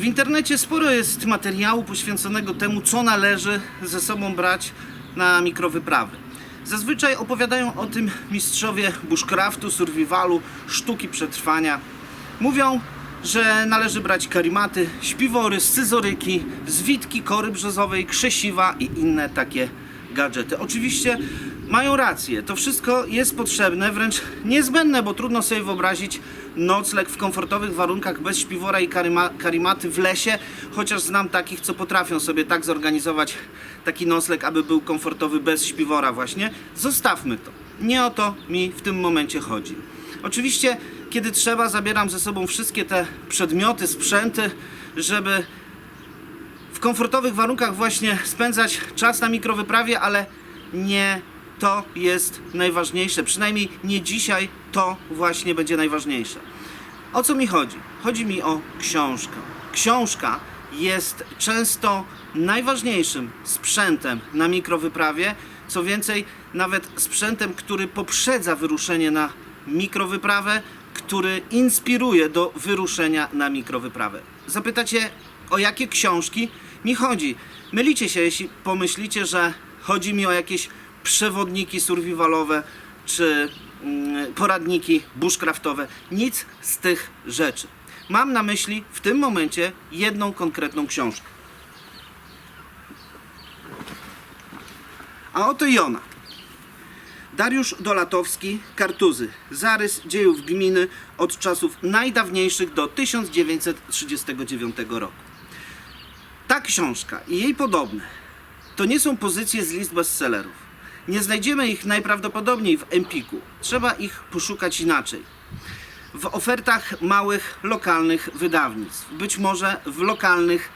W internecie sporo jest materiału poświęconego temu, co należy ze sobą brać na mikrowyprawy. Zazwyczaj opowiadają o tym mistrzowie bushcraftu, survivalu, sztuki przetrwania. Mówią, że należy brać karimaty, śpiwory, scyzoryki, zwitki kory brzozowej, krzesiwa i inne takie gadżety. Oczywiście mają rację, to wszystko jest potrzebne, wręcz niezbędne, bo trudno sobie wyobrazić nocleg w komfortowych warunkach bez śpiwora i karyma, karimaty w lesie, chociaż znam takich, co potrafią sobie tak zorganizować taki nocleg, aby był komfortowy bez śpiwora właśnie. Zostawmy to. Nie o to mi w tym momencie chodzi. Oczywiście, kiedy trzeba, zabieram ze sobą wszystkie te przedmioty, sprzęty, żeby w komfortowych warunkach właśnie spędzać czas na mikrowyprawie, ale nie to jest najważniejsze. Przynajmniej nie dzisiaj to właśnie będzie najważniejsze. O co mi chodzi? Chodzi mi o książkę. Książka jest często najważniejszym sprzętem na mikrowyprawie. Co więcej, nawet sprzętem, który poprzedza wyruszenie na mikrowyprawę, który inspiruje do wyruszenia na mikrowyprawę. Zapytacie, o jakie książki mi chodzi? Mylicie się, jeśli pomyślicie, że chodzi mi o jakieś przewodniki survivalowe czy mm, poradniki bushcraftowe. Nic z tych rzeczy. Mam na myśli w tym momencie jedną konkretną książkę. A oto i ona. Dariusz Dolatowski, Kartuzy. Zarys dziejów gminy od czasów najdawniejszych do 1939 roku. Ta książka i jej podobne to nie są pozycje z list bestsellerów. Nie znajdziemy ich najprawdopodobniej w Empiku. Trzeba ich poszukać inaczej. W ofertach małych, lokalnych wydawnictw. Być może w lokalnych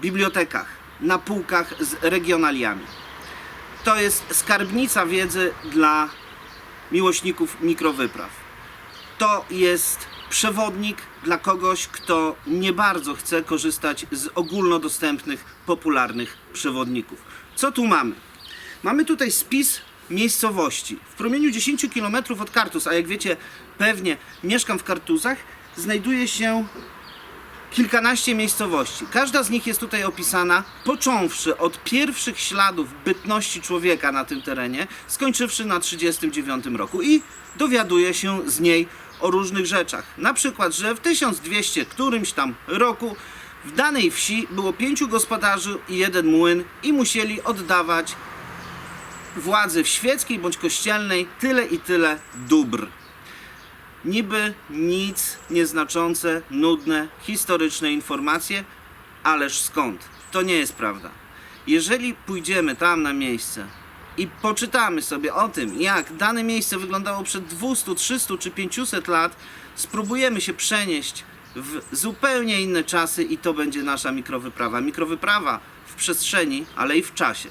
bibliotekach, na półkach z regionaliami. To jest skarbnica wiedzy dla miłośników mikrowypraw. To jest przewodnik dla kogoś, kto nie bardzo chce korzystać z ogólnodostępnych, popularnych przewodników. Co tu mamy? Mamy tutaj spis miejscowości. W promieniu 10 km od Kartuz, a jak wiecie, pewnie mieszkam w Kartuzach, znajduje się kilkanaście miejscowości. Każda z nich jest tutaj opisana, począwszy od pierwszych śladów bytności człowieka na tym terenie, skończywszy na 39 roku i dowiaduje się z niej o różnych rzeczach. Na przykład, że w 1200 którymś tam roku w danej wsi było pięciu gospodarzy i jeden młyn i musieli oddawać władzy w świeckiej bądź kościelnej tyle i tyle dóbr niby nic nieznaczące, nudne, historyczne informacje, ależ skąd? To nie jest prawda. Jeżeli pójdziemy tam na miejsce i poczytamy sobie o tym, jak dane miejsce wyglądało przed 200, 300 czy 500 lat, spróbujemy się przenieść w zupełnie inne czasy i to będzie nasza mikrowyprawa. Mikrowyprawa w przestrzeni, ale i w czasie.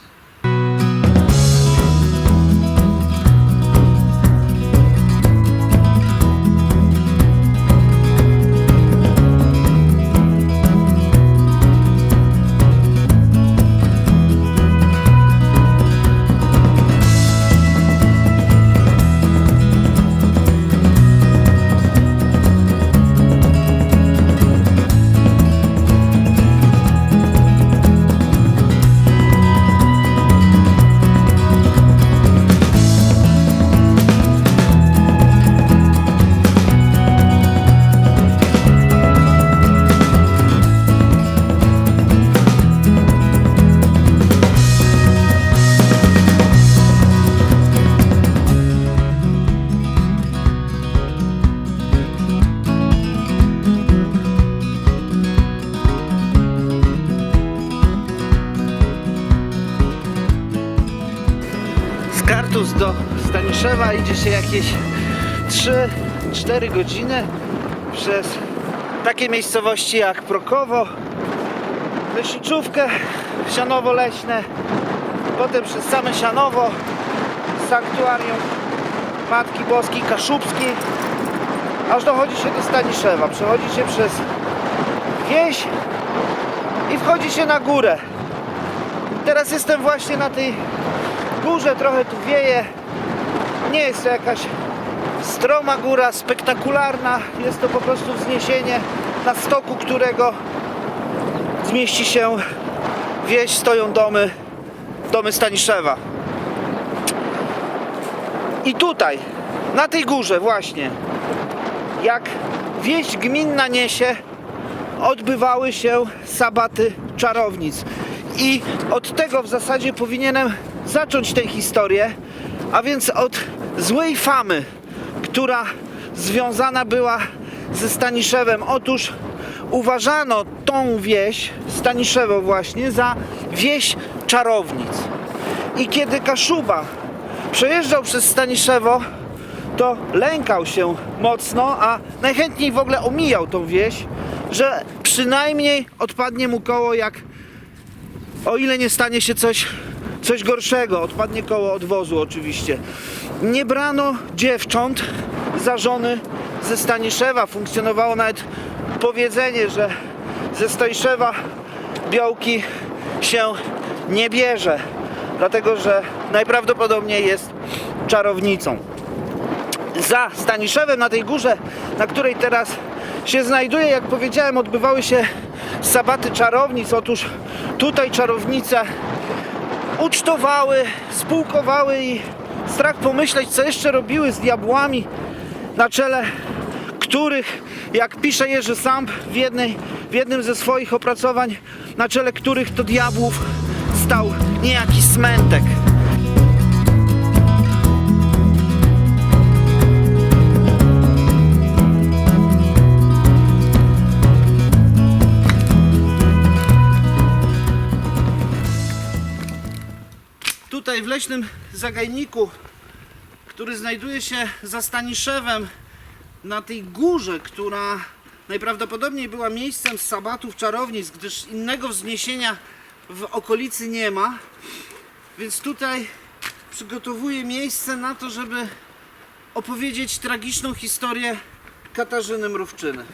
Do Staniszewa idzie się jakieś 3-4 godziny przez takie miejscowości jak Prokowo, Leśniczówkę, Sianowo Leśne, potem przez same Sianowo, Sanktuarium Matki Boskiej Kaszubskiej, aż dochodzi się do Staniszewa. Przechodzi się przez wieś i wchodzi się na górę. Teraz jestem właśnie na tej górze, trochę tu wieje. Nie jest to jakaś stroma góra, spektakularna. Jest to po prostu wzniesienie na stoku, którego zmieści się wieś, stoją domy, domy Staniszewa. I tutaj, na tej górze właśnie, jak wieść gminna niesie, odbywały się sabaty czarownic. I od tego w zasadzie powinienem zacząć tę historię, a więc od złej famy, która związana była ze Staniszewem. Otóż uważano tą wieś, Staniszewo właśnie, za wieś czarownic. I kiedy Kaszuba przejeżdżał przez Staniszewo, to lękał się mocno, a najchętniej w ogóle omijał tą wieś, że przynajmniej odpadnie mu koło, jak o ile nie stanie się coś, coś gorszego, odpadnie koło odwozu oczywiście. Nie brano dziewcząt za żony ze Staniszewa. Funkcjonowało nawet powiedzenie, że ze Staniszewa białki się nie bierze, dlatego że najprawdopodobniej jest czarownicą za Staniszewem na tej górze, na której teraz się znajduję, jak powiedziałem, odbywały się sabaty czarownic. Otóż tutaj czarownice ucztowały, spółkowały i strach pomyśleć, co jeszcze robiły z diabłami, na czele których, jak pisze Jerzy Samp w, jednej, w jednym ze swoich opracowań, na czele których to diabłów stał niejaki smętek. Tutaj w leśnym zagajniku, który znajduje się za Staniszewem, na tej górze, która najprawdopodobniej była miejscem sabatów czarownic, gdyż innego wzniesienia w okolicy nie ma. Więc tutaj przygotowuję miejsce na to, żeby opowiedzieć tragiczną historię Katarzyny Mrówczyny.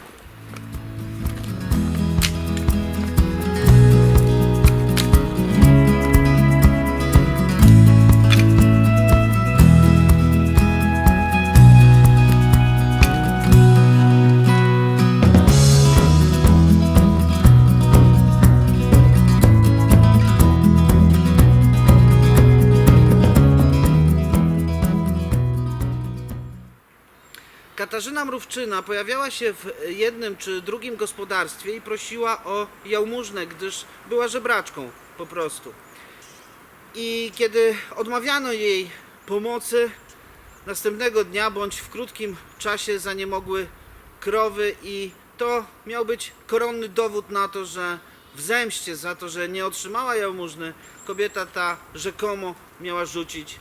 Katarzyna Mrówczyna pojawiała się w jednym czy drugim gospodarstwie i prosiła o jałmużnę, gdyż była żebraczką po prostu. I kiedy odmawiano jej pomocy, następnego dnia bądź w krótkim czasie zaniemogły krowy i to miał być koronny dowód na to, że w zemście za to, że nie otrzymała jałmużny, kobieta ta rzekomo miała rzucić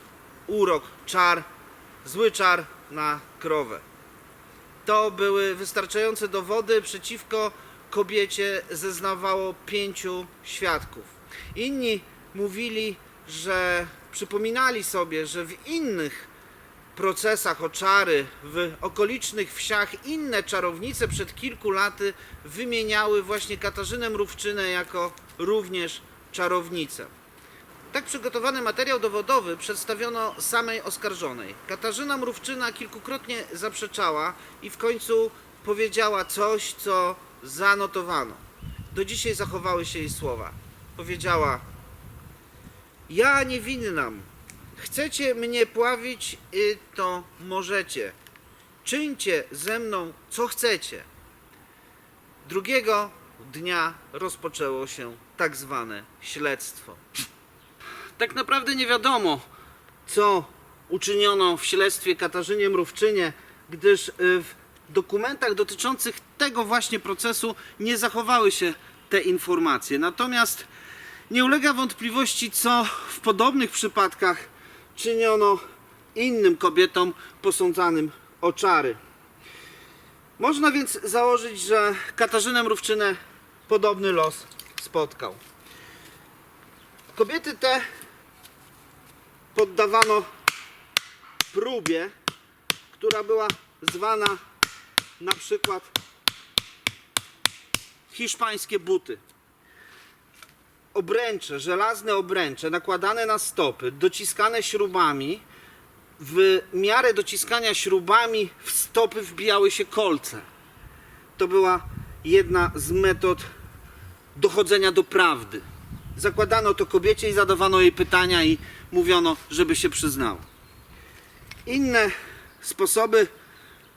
urok, czar, zły czar na krowę. To były wystarczające dowody. Przeciwko kobiecie zeznawało pięciu świadków. Inni mówili, że przypominali sobie, że w innych procesach o czary w okolicznych wsiach inne czarownice przed kilku laty wymieniały właśnie Katarzynę Mrówczynę jako również czarownicę. Tak przygotowany materiał dowodowy przedstawiono samej oskarżonej. Katarzyna Mrówczyna kilkukrotnie zaprzeczała i w końcu powiedziała coś, co zanotowano. Do dzisiaj zachowały się jej słowa. Powiedziała: Ja niewinnam. Chcecie mnie pławić, y, to możecie. Czyńcie ze mną, co chcecie. Drugiego dnia rozpoczęło się tak zwane śledztwo tak naprawdę nie wiadomo, co uczyniono w śledztwie Katarzynie Mrówczynie, gdyż y, w dokumentach dotyczących tego właśnie procesu nie zachowały się te informacje. Natomiast nie ulega wątpliwości, co w podobnych przypadkach czyniono innym kobietom posądzanym o czary. Można więc założyć, że Katarzynę Mrówczynę podobny los spotkał. Kobiety te poddawano próbie, która była zwana na przykład hiszpańskie buty. Obręcze, żelazne obręcze nakładane na stopy, dociskane śrubami. W miarę dociskania śrubami w stopy wbijały się kolce. To była jedna z metod dochodzenia do prawdy. Zakładano to kobiecie i zadawano jej pytania i mówiono, żeby się przyznała. Inne sposoby,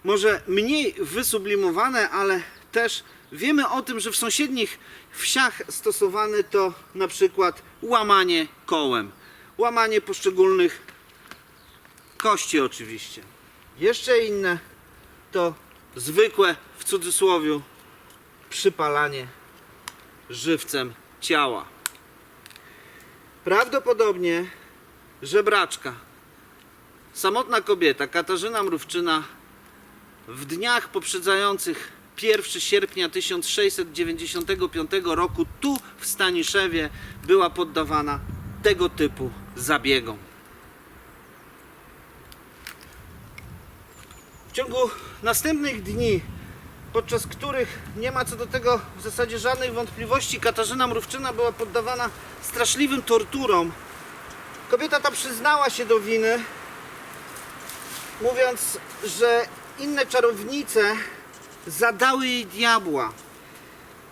może mniej wysublimowane, ale też wiemy o tym, że w sąsiednich wsiach stosowane to na przykład łamanie kołem, łamanie poszczególnych kości oczywiście. Jeszcze inne to zwykłe, w cudzysłowie, przypalanie żywcem ciała. Prawdopodobnie żebraczka, samotna kobieta Katarzyna Mrówczyna w dniach poprzedzających 1 sierpnia 1695 roku tu w Staniszewie była poddawana tego typu zabiegom. W ciągu następnych dni, podczas których nie ma co do tego w zasadzie żadnej wątpliwości, Katarzyna Mrówczyna była poddawana straszliwym torturom. Kobieta ta przyznała się do winy, mówiąc, że inne czarownice zadały jej diabła.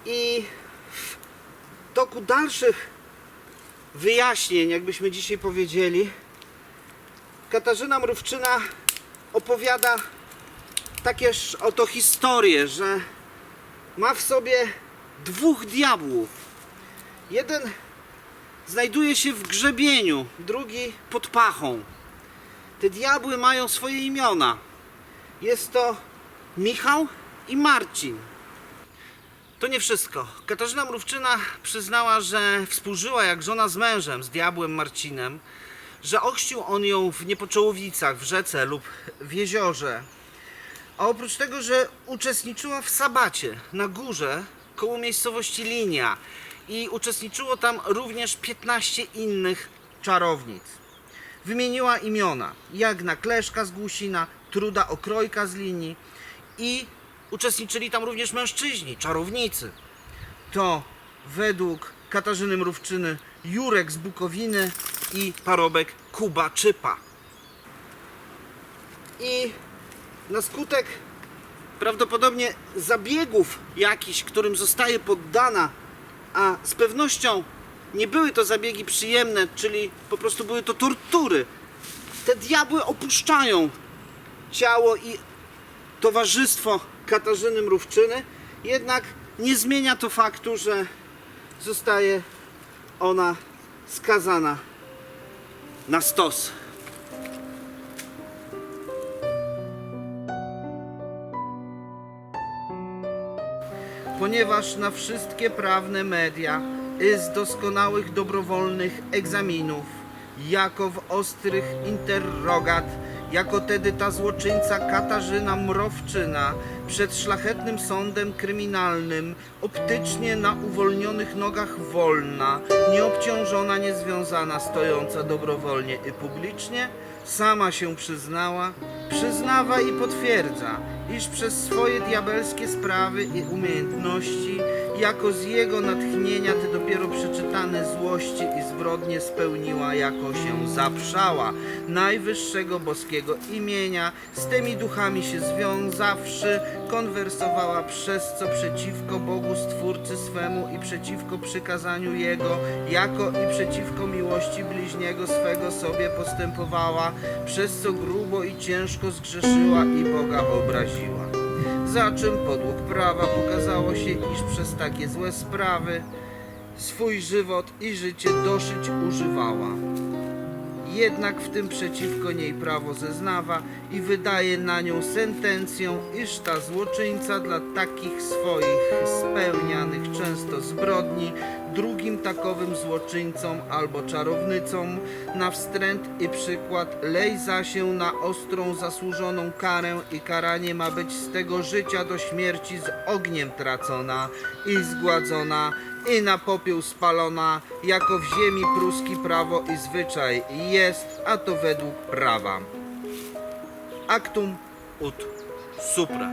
I w toku dalszych wyjaśnień, jakbyśmy dzisiaj powiedzieli, Katarzyna Mrówczyna opowiada takież oto historie, że ma w sobie dwóch diabłów. Jeden znajduje się w grzebieniu, drugi pod pachą. Te diabły mają swoje imiona. Jest to Michał i Marcin. To nie wszystko. Katarzyna Mrówczyna przyznała, że współżyła jak żona z mężem, z diabłem Marcinem, że ochrzcił on ją w Niepoczołowicach, w rzece lub w jeziorze. A oprócz tego, że uczestniczyła w sabacie na górze koło miejscowości Linia i uczestniczyło tam również 15 innych czarownic. Wymieniła imiona Jagna Kleszka z Głusina, Truda Okrojka z Linii i uczestniczyli tam również mężczyźni, czarownicy. To według Katarzyny Mrówczyny Jurek z Bukowiny i parobek Kuba Czypa. I na skutek prawdopodobnie zabiegów jakichś, którym zostaje poddana, a z pewnością nie były to zabiegi przyjemne, czyli po prostu były to tortury. Te diabły opuszczają ciało i towarzystwo Katarzyny Mrówczyny, jednak nie zmienia to faktu, że zostaje ona skazana na stos. Ponieważ na wszystkie prawne media z doskonałych dobrowolnych egzaminów, jako w ostrych interrogat, jako tedy ta złoczyńca Katarzyna Mrowczyna przed szlachetnym sądem kryminalnym, optycznie na uwolnionych nogach wolna, nieobciążona, niezwiązana, stojąca dobrowolnie i publicznie, sama się przyznała, przyznawa i potwierdza, iż przez swoje diabelskie sprawy i umiejętności, jako z jego natchnienia te dopiero przeczytane złości i zbrodnie spełniła, jako się zaprzała najwyższego boskiego imienia, z tymi duchami się związawszy, konwersowała przez co przeciwko Bogu Stwórcy swemu i przeciwko przykazaniu Jego, jako i przeciwko miłości bliźniego swego sobie postępowała, przez co grubo i ciężko zgrzeszyła i Boga obraziła. Za czym podług prawa pokazało się, iż przez takie złe sprawy swój żywot i życie doszyć używała. Jednak w tym przeciwko niej prawo zeznawa i wydaje na nią sentencję, iż ta złoczyńca dla takich swoich spełnianych często zbrodni drugim takowym złoczyńcom albo czarownicom na wstręt i przykład lejza się na ostrą zasłużoną karę i karanie ma być z tego życia do śmierci z ogniem tracona i zgładzona i na popiół spalona, jako w ziemi pruski prawo i zwyczaj jest, a to według prawa. Actum ut supra.